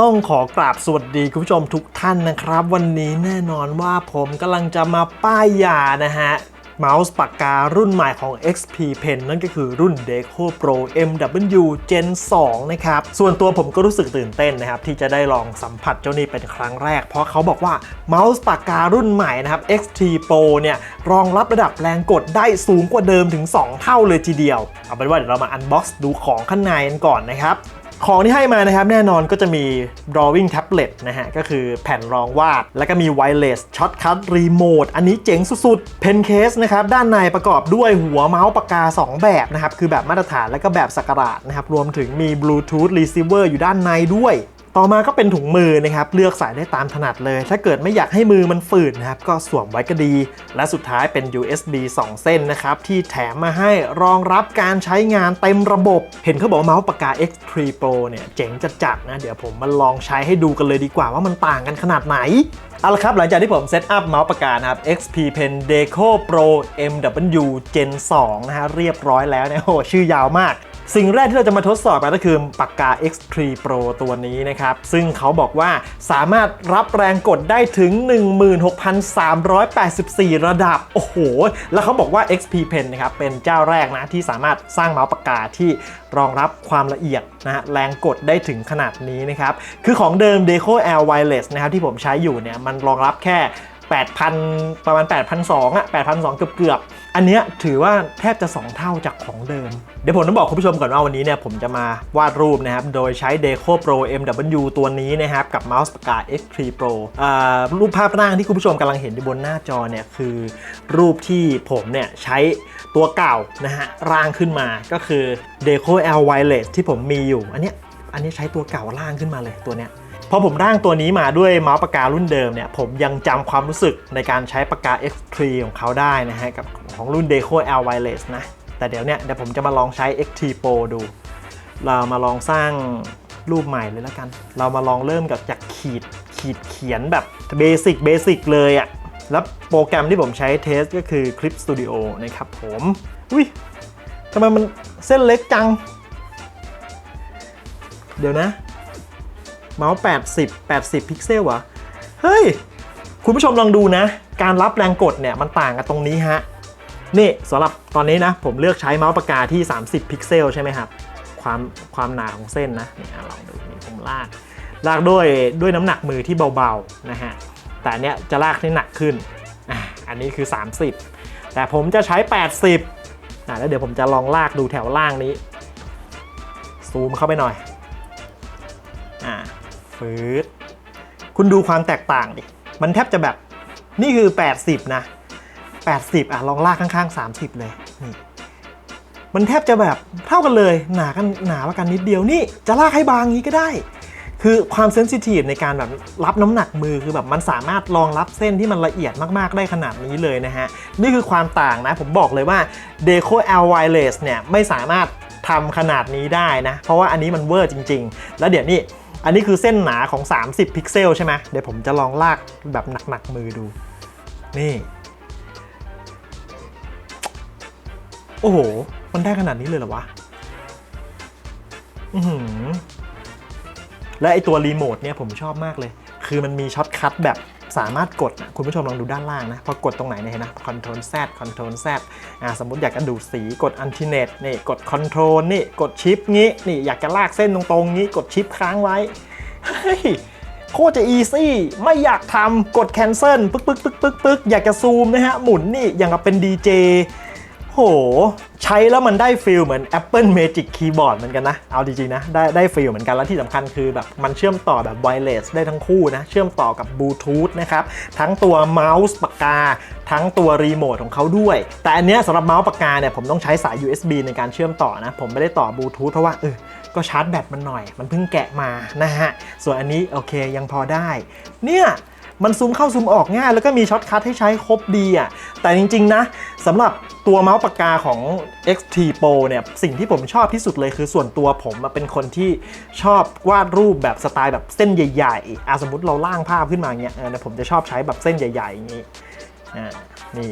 ต้องขอกราบสวัสดีคุณผู้ชมทุกท่านนะครับ วันนี้แน่นอนว่าผมกำลังจะมาป้ายยานะฮะเมาส์ปากการุ่นใหม่ของ XP Pen นั่นก็คือรุ่น Deco Pro MW Gen 2 นะครับ ส่วนตัวผมก็รู้สึกตื่นเต้นนะครับ ที่จะได้ลองสัมผัสเจ้านี้เป็นครั้งแรก เพราะเขาบอกว่าเมาส์ปากการุ่นใหม่นะครับ XT Pro เนี่ยรองรับระดับแรงกดได้สูงกว่าเดิมถึง 2 เท่าเลยทีเดียว เอาเป็นว่าเดี๋ยวเรามาอันบ็อกซ์ดูของข้างในกันก่อนนะครับ ของที่ให้มานะครับแน่นอนก็จะมี drawing tablet นะฮะ ก็คือแผ่นรองวาด แล้วก็มี wireless shortcut remote อันนี้เจ๋งสุดๆ pen case นะครับ ด้านในประกอบด้วยหัวเมาส์ปากกา 2 แบบนะครับ คือแบบมาตรฐานและก็แบบสักการะนะครับ รวมถึงมี bluetooth receiver อยู่ด้านในด้วย ต่อมาก็เป็นถุงมือนะครับเลือกใส่ได้ตามถนัดเลย ถ้าเกิดไม่อยากให้มือมันฝืดนะครับก็สวมไว้ก็ดี และสุดท้ายเป็น USB 2 เส้นนะครับที่แถมมาให้รองรับการใช้งานเต็มระบบ เห็นเขาบอกเมาส์ปากกา X3 Pro เนี่ยเจ๋งจัดๆนะ เดี๋ยวผมมาลองใช้ให้ดูกันเลยดีกว่าว่ามันต่างกันขนาดไหนเอาละครับ หลังจากที่ผมเซตอัพเมาส์ปากกานะครับ XP Pen Deco Pro MW Gen 2 นะฮะเรียบร้อยแล้วนี่ยโอ้โหชื่อยาวมาก สิ่งแรกที่เราจะมาทดสอบกันก็คือปากกา X3 Pro ตัวนี้นะครับ ซึ่งเขาบอกว่าสามารถรับแรงกดได้ถึง 16,384 ระดับ โอ้โห แล้วเขาบอกว่า XP Pen นะครับ เป็นเจ้าแรกนะ ที่สามารถสร้างเมาส์ปากกาที่รองรับความละเอียดนะฮะแรงกดได้ถึงขนาดนี้นะครับ คือของเดิม Deco L Wireless นะครับที่ผมใช้อยู่เนี่ยมันรองรับแค่ 8,000 ประมาณ 8,200อะ8,200 เกือบเกือบๆอันเนี้ยถือว่าแทบจะ 2 เท่าจากของเดิม เดี๋ยวผมต้องบอกคุณผู้ชมก่อนว่าวันนี้เนี่ยผมจะมาวาดรูปนะครับ โดยใช้ Deco Pro MW ตัวนี้นะครับ กับเมาส์ปากกา X3 Pro อ่ารูปภาพร่างที่คุณผู้ชมกำลังเห็นอยู่บนหน้าจอเนี่ย คือรูปที่ผมเนี่ยใช้ตัวเก่านะฮะร่างขึ้นมาก็คือ Deco L Wireless ที่ผมมีอยู่ อันเนี้ยอันนี้ใช้ตัวเก่าร่างขึ้นมาเลยตัวเนี้ย พอผมร่างตัวนี้มาด้วยเมาส์ปากการุ่นเดิมเนี่ยผมยังจำความรู้สึกในการใช้ปากกา X3 ของเขาได้นะฮะกับของรุ่น Deco L Wireless นะ แต่เดี๋ยวเนี่ยเดี๋ยวผมจะมาลองใช้ XT Pro ดู เรามาลองสร้างรูปใหม่เลยแล้วกัน เรามาลองเริ่มกับจากขีดขีดเขียนแบบเบสิกเบสิกเลยอะแล้วโปรแกรมที่ผมใช้เทสก็คือ Clip Studio นะครับผมอุ้ยทำไมมันเส้นเล็กจัง เดี๋ยวนะ เมาส์ 80 80 พิกเซลวะเฮ้ย คุณผู้ชมลองดูนะ การรับแรงกดเนี่ยมันต่างกันตรงนี้ฮะ นี่สำหรับตอนนี้นะ ผมเลือกใช้เมาส์ปากกาที่ 30 พิกเซลใช่ไหมครับ ความความหนาของเส้นนะนี่ลองดูนี่ผมลากลากด้วยด้วยน้ำหนักมือที่เบาๆนะฮะ แต่เนี้ยจะลากให้หนักขึ้นออันนี้คือ 30 แต่ผมจะใช้ 80อะแล้วเดี๋ยวผมจะลองลากดูแถวล่างนี้ ซูมเข้าไปหน่อย ฟืดคุณดูความแตกต่างดิ มันแทบจะแบบนี่คือ 80 นะ 80 อะ ลองลากข้างๆ 30 เลยนี่มันแทบจะแบบเท่ากันเลย หนากันหนาว่ากันนิดเดียวนี่ จะลากให้บางงี้ก็ได้ คือความเซนซิทีฟในการแบบรับน้ำหนักมือคือแบบมันสามารถรองรับเส้นที่มันละเอียดมากๆได้ขนาดนี้เลยนะฮะ นี่คือความต่างนะ ผมบอกเลยว่า Deco L Wireless เนี่ย ไม่สามารถทำขนาดนี้ได้นะ เพราะว่าอันนี้มันเวอร์จริง ๆ แล้วเดี๋ยวนี้ อันนี้คือเส้นหนาของ 30 พิกเซลใช่ไหมเดี๋ยวผมจะลองลากแบบหนัก ๆ มือดู นี่ โอ้โห มันได้ขนาดนี้เลยเหรอวะ อือและไอตัวรีโมทเนี่ยผมชอบมากเลย คือมันมีช็อตคัทแบบ สามารถกดนะคุณผู้ชมลองดูด้านล่างนะ พอกดตรงไหนเนี่ยเห็นนะ Ctrl Z Ctrl Z อ่าสมมติอยากจะดูดสีกด Alternate นี่กด Ctrl นี่กดชิปงี้นี่อยากจะลากเส้นตรงๆงี้กดชิปค้างไว้โคตรจะอีซี่ไม่อยากทำกด cancel ปึ๊กปึ๊กปึ๊กปึ๊กปึ๊กอยากจะซูมนะฮะหมุนนี่อย่างกับเป็นดีเจ โห ใช้แล้วมันได้ฟีลเหมือน Apple Magic Keyboard เหมือนกันนะ เอาจริงๆนะ ได้ได้ฟีลเหมือนกัน แล้วที่สำคัญคือแบบมันเชื่อมต่อแบบไวเลสได้ทั้งคู่นะ เชื่อมต่อกับบลูทูธนะครับ ทั้งตัวเมาส์ปากกา ทั้งตัวรีโมทของเขาด้วย แต่อันเนี้ยสำหรับเมาส์ปากกาเนี่ยผมต้องใช้สาย USB ในการเชื่อมต่อนะ ผมไม่ได้ต่อบลูทูธเพราะว่าเออก็ชาร์จแบตมันหน่อย มันเพิ่งแกะมานะฮะ ส่วนอันนี้โอเคยังพอได้ เนี่ย มันซูมเข้าซูมออกง่าย แล้วก็มีช็อตคัทให้ใช้ครบดีอะ แต่จริง ๆ นะสำหรับตัวเมาส์ปากกาของ XT Pro เนี่ย สิ่งที่ผมชอบที่สุดเลยคือส่วนตัวผมเป็นคนที่ชอบวาดรูปแบบสไตล์แบบเส้นใหญ่ๆอะสมมติเราล่างภาพขึ้นมาเงี้ยเออเนี่ยผมจะชอบใช้แบบเส้นใหญ่ๆอย่างนี้อ่านี่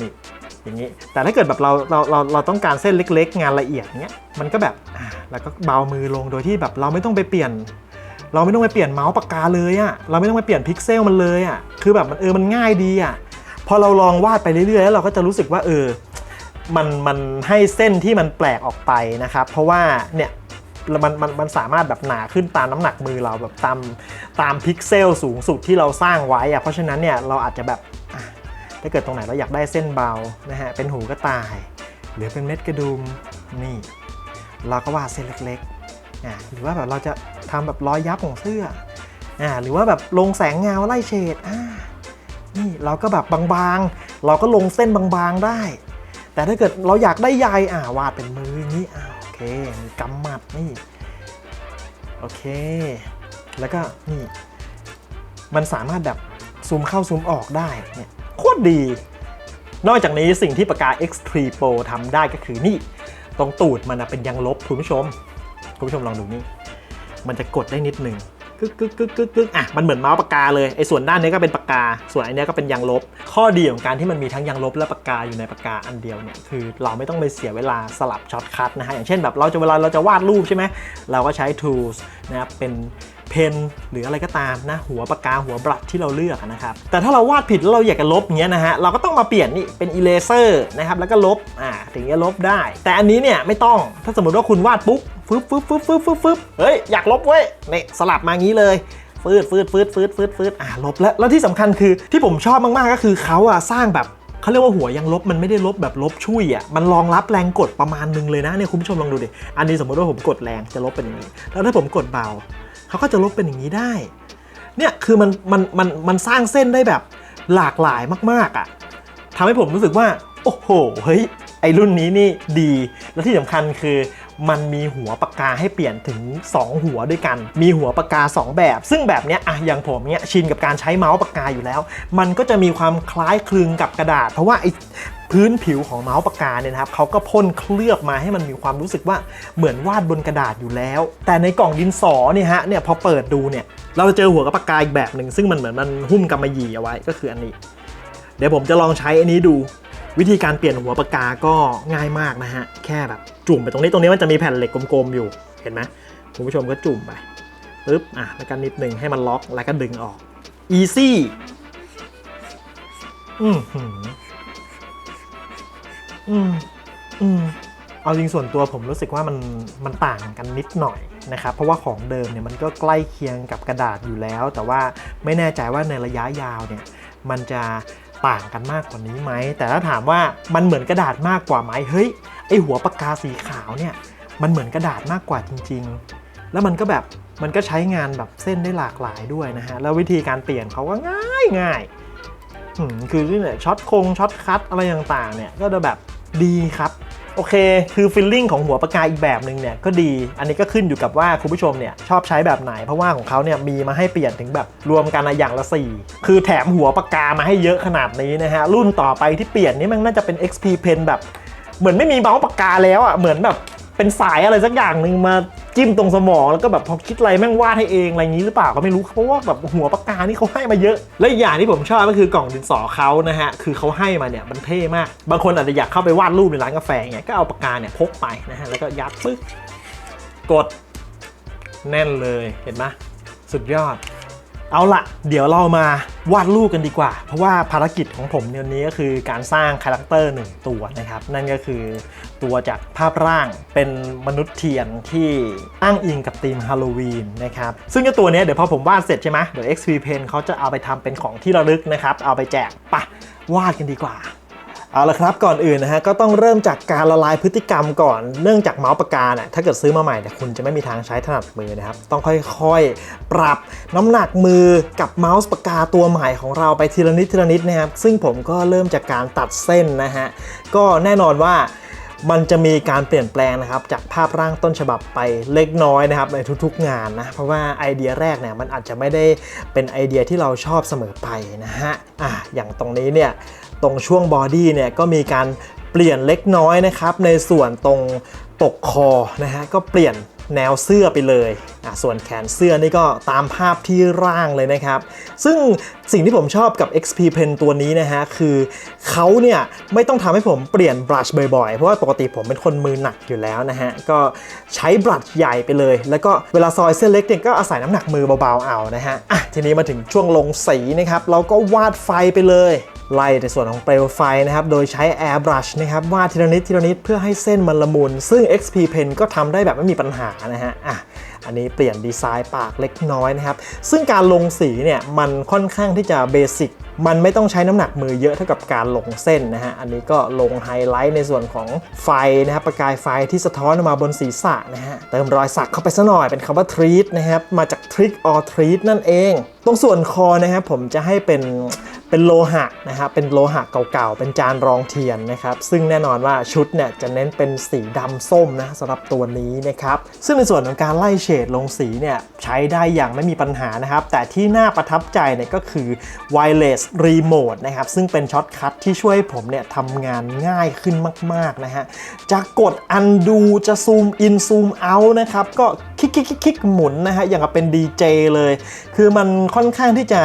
นี่อย่างนี้แต่ถ้าเกิดแบบเราเราเราเราต้องการเส้นเล็ก ๆ งานละเอียดเงี้ยมันก็แบบแล้วก็เบามือลงโดยที่แบบเราไม่ต้องไปเปลี่ยน เราไม่ต้องไปเปลี่ยนเมาส์ปากกาเลยอะเราไม่ต้องไปเปลี่ยนพิกเซลมันเลยอะคือแบบมันเออมันง่ายดีอะพอเราลองวาดไปเรื่อยๆแล้วเราก็จะรู้สึกว่าเออมันมันให้เส้นที่มันแปลกออกไปนะครับ เพราะว่าเนี่ยมันมันมันสามารถแบบหนาขึ้นตามน้ำหนักมือเราแบบตามตามพิกเซลสูงสุดที่เราสร้างไว้อะเพราะฉะนั้นเนี่ยเราอาจจะแบบถ้าเกิดตรงไหนเราอยากได้เส้นเบานะฮะเป็นหูกระต่าย หรือเป็นเม็ดกระดุมนี่ เราก็วาดเส้นเล็กๆ อ่าหรือว่าแบบเราจะทำแบบรอยยับของเสื้ออ่าหรือว่าแบบลงแสงเงาไล่เฉดอ่านี่เราก็แบบบางๆ เราก็ลงเส้นบางๆได้ แต่ถ้าเกิดเราอยากได้ใยอ่าวาดเป็นมืออย่างนี้อ่าโอเคมีกำหมัดนี่โอเค แล้วก็นี่มันสามารถแบบซูมเข้าซูมออกได้เนี่ยโคตรดี นอกจากนี้สิ่งที่ปากกา X3 Pro ทำได้ก็คือนี่ ตรงตูดมันเป็นยางลบคุณผู้ชม คุณผู้ชมลองดูนี่ มันจะกดได้นิดหนึ่งกึกกึกกึกกึกกึกอะ มันเหมือนเมาส์ปากกาเลยไอ้ส่วนด้านนี้ก็เป็นปากกา ส่วนอันนี้ก็เป็นยางลบ ข้อดีของการที่มันมีทั้งยางลบและปากกาอยู่ในปากกาอันเดียวเนี่ย คือเราไม่ต้องไปเสียเวลาสลับช็อตคัทนะฮะ อย่างเช่นแบบเราจะเวลาเราจะวาดรูปใช่ไหม เราก็ใช้ tools นะครับเป็นเพนหรืออะไรก็ตามนะ หัวปากกาหัวบลัดที่เราเลือกนะครับ แต่ถ้าเราวาดผิดแล้วเราอยากจะลบเงี้ยนะฮะเราก็ต้องมาเปลี่ยนนี่เป็นอีเลเซอร์นะครับแล้วก็ลบอ่าถึงจะลบได้ แต่อันนี้เนี่ยไม่ต้องถ้าสมมติว่าคุณวาดปุ๊บ ฟึบฟึบฟึบฟึบฟึบฟึบเฮ้ย อยากลบเว้ยนี่สลับมางี้เลยฟืดฟืดฟืดฟืดฟืดฟืดอ่าลบแล้ว แล้วที่สำคัญคือที่ผมชอบมาก ๆ ก็คือเขาอะสร้างแบบเขาเรียกว่าหัวยังลบมันไม่ได้ลบแบบลบช่วยอะมันรองรับแรงกดประมาณนึงเลยนะเนี่ยคุณผู้ชมลองดูดิ อันนี้สมมติว่าผมกดแรงจะลบเป็นอย่างนี้ แล้วถ้าผมกดเบาเขาก็จะลบเป็นอย่างนี้ได้ เนี่ยคือมันมันมันมันสร้างเส้นได้แบบหลากหลายมาก ๆอะทำให้ผมรู้สึกว่า โอ้โหเฮ้ยไอรุ่นนี้นี่ดี และที่สำคัญคือ มันมีหัวปากกาให้เปลี่ยนถึง 2 หัวด้วยกัน มีหัวปากกา 2 แบบ ซึ่งแบบเนี้ยอะอย่างผมเนี้ยชินกับการใช้เมาส์ปากกาอยู่แล้ว มันก็จะมีความคล้ายคลึงกับกระดาษ เพราะว่าไอพื้นผิวของเมาส์ปากกาเนี่ยนะครับเขาก็พ่นเคลือบมาให้มันมีความรู้สึกว่าเหมือนวาดบนกระดาษอยู่แล้ว แต่ในกล่องดินสอเนี่ยฮะเนี่ยพอเปิดดูเนี่ยเราจะเจอหัวกับปากกาอีกแบบหนึ่งซึ่งมันเหมือนมันหุ้มกำมะหยี่เอาไว้ก็คืออันนี้ เดี๋ยวผมจะลองใช้อันนี้ดู วิธีการเปลี่ยนหัวปากกาก็ง่ายมากนะฮะ แค่แบบจุ่มไปตรงนี้ตรงนี้มันจะมีแผ่นเหล็กกลมๆอยู่เห็นไหมคุณผู้ชมก็จุ่มไปปึ๊บอะแล้วก็นิดหนึ่งให้มันล็อกแล้วก็ดึงออก easy อืมหืมอืมอืมเอาจริงส่วนตัวผมรู้สึกว่ามันมันต่างกันนิดหน่อยนะครับ เพราะว่าของเดิมเนี่ยมันก็ใกล้เคียงกับกระดาษอยู่แล้ว แต่ว่าไม่แน่ใจว่าในระยะยาวเนี่ยมันจะ ต่างกันมากกว่านี้ไหม แต่ถ้าถามว่ามันเหมือนกระดาษมากกว่าไหมเฮ้ยไอหัวปากกาสีขาวเนี่ยมันเหมือนกระดาษมากกว่าจริง ๆ แล้วมันก็แบบมันก็ใช้งานแบบเส้นได้หลากหลายด้วยนะฮะ แล้ววิธีการเปลี่ยนเขาก็ง่ายง่ายคือเนี่ยช็อตคงช็อตคัตอะไรต่างๆเนี่ยก็จะแบบดีครับ โอเค คือฟิลลิ่งของหัวปากกาอีกแบบหนึ่งเนี่ยก็ดี อันนี้ก็ขึ้นอยู่กับว่าคุณผู้ชมเนี่ยชอบใช้แบบไหน เพราะว่าของเขาเนี่ยมีมาให้เปลี่ยนถึงแบบรวมกันอะอย่างละ 4 คือแถมหัวปากกามาให้เยอะขนาดนี้นะฮะ รุ่นต่อไปที่เปลี่ยนนี่มันน่าจะเป็น XP Pen แบบ เหมือนไม่มีเมาส์ปากกาแล้วอะ เหมือนแบบ เป็นสายอะไรสักอย่างหนึ่งมาจิ้มตรงสมองแล้วก็แบบพอคิดอะไรแม่งวาดให้เองอะไรอย่างนี้หรือเปล่าก็ไม่รู้เพราะว่าแบบหัวปากกานี่เขาให้มาเยอะ และอีกอย่างที่ผมชอบก็คือกล่องดินสอเขานะฮะคือเขาให้มาเนี่ยมันเท่มาก บางคนอาจจะอยากเข้าไปวาดรูปในร้านกาแฟเงี้ยก็เอาปากกาเนี่ยพกไปนะฮะแล้วก็ยัดปึ๊กกดแน่นเลยเห็นไหมสุดยอด เอาละเดี๋ยวเรามาวาดรูปกันดีกว่า เพราะว่าภารกิจของผมในวันนี้ก็คือการสร้างคาแรคเตอร์หนึ่งตัวนะครับ นั่นก็คือ ตัวจากภาพร่างเป็นมนุษย์เทียนที่อ้างอิงกับธีมฮาโลวีนนะครับ ซึ่งเจ้าตัวนี้เดี๋ยวพอผมวาดเสร็จใช่ไหมเดี๋ยว XP Pen เขาจะเอาไปทำเป็นของที่ระลึกนะครับ เอาไปแจกปะวาดกันดีกว่าเอาละครับก่อนอื่นนะฮะก็ต้องเริ่มจากการละลายพฤติกรรมก่อนเนื่องจากเมาส์ปากกาเนี่ยถ้าเกิดซื้อมาใหม่เนี่ยคุณจะไม่มีทางใช้ถนัดมือนะครับ ต้องค่อยๆ ปรับน้ำหนักมือกับเมาส์ปากกาตัวใหม่ของเราไปทีละนิดทีละนิดนะครับซึ่งผมก็เริ่มจากการตัดเส้นนะฮะก็แน่นอนว่า มันจะมีการเปลี่ยนแปลงนะครับจากภาพร่างต้นฉบับไปเล็กน้อยนะครับในทุกๆงานนะเพราะว่าไอเดียแรกเนี่ยมันอาจจะไม่ได้เป็นไอเดียที่เราชอบเสมอไปนะฮะอะอย่างตรงนี้เนี่ยตรงช่วงบอดี้เนี่ยก็มีการเปลี่ยนเล็กน้อยนะครับในส่วนตรงปกคอนะฮะก็เปลี่ยน แนวเสื้อไปเลยอะส่วนแขนเสื้อนี่ก็ตามภาพที่ร่างเลยนะครับ ซึ่งสิ่งที่ผมชอบกับ XP Pen ตัวนี้นะฮะ คือเขาเนี่ยไม่ต้องทำให้ผมเปลี่ยนบรัชบ่อยๆ เพราะว่าปกติผมเป็นคนมือหนักอยู่แล้วนะฮะ ก็ใช้บรัชใหญ่ไปเลย แล้วก็เวลาซอยเส้นเล็กเนี่ยก็อาศัยน้ำหนักมือเบาๆเอานะฮะอะทีนี้มาถึงช่วงลงสีนะครับเราก็วาดไฟไปเลยไล่ในส่วนของเปลวไฟนะครับ โดยใช้ airbrush นะครับวาดทีละนิดทีละนิดเพื่อให้เส้นมันละมุน ซึ่ง XP Pen ก็ทำได้แบบไม่มีปัญหานะฮะอะอันนี้เปลี่ยนดีไซน์ปากเล็กน้อยนะครับ ซึ่งการลงสีเนี่ยมันค่อนข้างที่จะเบสิกมันไม่ต้องใช้น้ำหนักมือเยอะเท่ากับการลงเส้นนะฮะ อันนี้ก็ลงไฮไลท์ในส่วนของไฟนะครับประกายไฟที่สะท้อนออกมาบนศีรษะนะฮะ เติมรอยสักเข้าไปซะหน่อยเป็นคำว่า treat นะครับ มาจาก trick or treat นั่นเอง ตรงส่วนคอนะครับผมจะให้เป็นเป็นโลหะนะครับเป็นโลหะเก่าๆ เป็นจานรองเทียนนะครับ ซึ่งแน่นอนว่าชุดเนี่ยจะเน้นเป็นสีดำส้มนะสำหรับตัวนี้นะครับ ซึ่งในส่วนของการไล่เฉดลงสีเนี่ยใช้ได้อย่างไม่มีปัญหานะครับ แต่ที่น่าประทับใจเนี่ยก็คือ wireless remote นะครับ ซึ่งเป็นช็อตคัทที่ช่วยผมเนี่ยทำงานง่ายขึ้นมาก ๆ นะฮะ จะกด undo จะ zoom in zoom out นะครับ ก็คลิกคลิกคิกคิกหมุนนะฮะ อย่างกับเป็น DJ เลย คือมันค่อนข้างที่จะ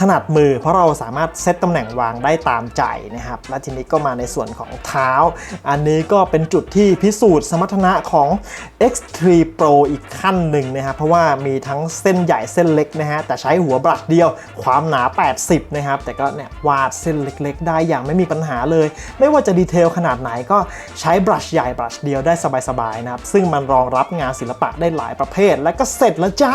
ถนัดมือเพราะเราสามารถเซตตำแหน่งวางได้ตามใจนะครับ และทีนี้ก็มาในส่วนของเท้า อันนี้ก็เป็นจุดที่พิสูจน์สมรรถนะของ X3 Pro อีกขั้นหนึ่งนะครับ เพราะว่ามีทั้งเส้นใหญ่เส้นเล็กนะฮะ แต่ใช้หัวบลัดเดียว ความหนา 80 นะครับ แต่ก็เนี่ยวาดเส้นเล็กๆ ได้อย่างไม่มีปัญหาเลย ไม่ว่าจะดีเทลขนาดไหนก็ใช้บรัชใหญ่บรัชเดียวได้สบายๆนะครับ ซึ่งมันรองรับงานศิลปะได้หลายประเภท และก็เสร็จแล้วจ้า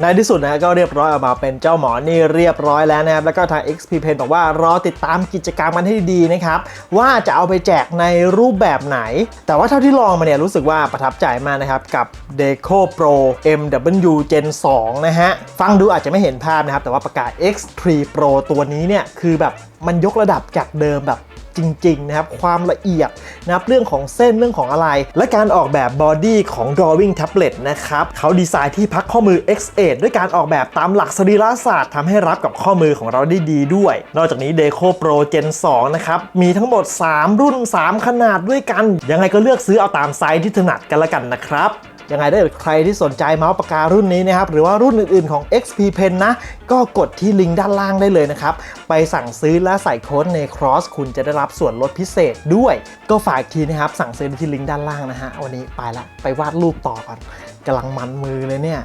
ในที่สุดนะก็เรียบร้อยออกมาเป็นเจ้าหมอนี่เรียบร้อยแล้วนะครับ แล้วก็ทาง XP Pen บอกว่ารอติดตามกิจกรรมมันให้ดีนะครับ ว่าจะเอาไปแจกในรูปแบบไหน แต่ว่าเท่าที่ลองมาเนี่ยรู้สึกว่าประทับใจมากนะครับ กับ Deco Pro MW Gen 2 นะฮะ ฟังดูอาจจะไม่เห็นภาพนะครับ แต่ว่าประกาศ X3 Pro ตัวนี้เนี่ย คือแบบมันยกระดับจากเดิมแบบ จริงๆนะครับความละเอียดนะครับเรื่องของเส้นเรื่องของอะไร และการออกแบบบอดี้ของ Drawing Tablet นะครับเขาดีไซน์ที่พักข้อมือ X8 ด้วยการออกแบบตามหลักสรีระศาสตร์ทำให้รับกับข้อมือของเราได้ดีด้วย นอกจากนี้ Deco Pro Gen 2 นะครับ มีทั้งหมด 3 รุ่น 3 ขนาดด้วยกัน ยังไงก็เลือกซื้อเอาตามไซส์ที่ถนัดกันละกันนะครับ ยังไงได้เกิดใครที่สนใจเมาส์ปากการุ่นนี้นะครับ หรือว่ารุ่นอื่นๆของ XP Pen นะ ก็กดที่ลิงก์ด้านล่างได้เลยนะครับ ไปสั่งซื้อและใส่โค้ดใน Cross คุณจะได้รับส่วนลดพิเศษด้วย ก็ฝากทีนะครับ สั่งซื้อที่ลิงก์ด้านล่างนะฮะ วันนี้ไปละ ไปวาดรูปต่อก่อนกำลังมันมือเลยเนี่ย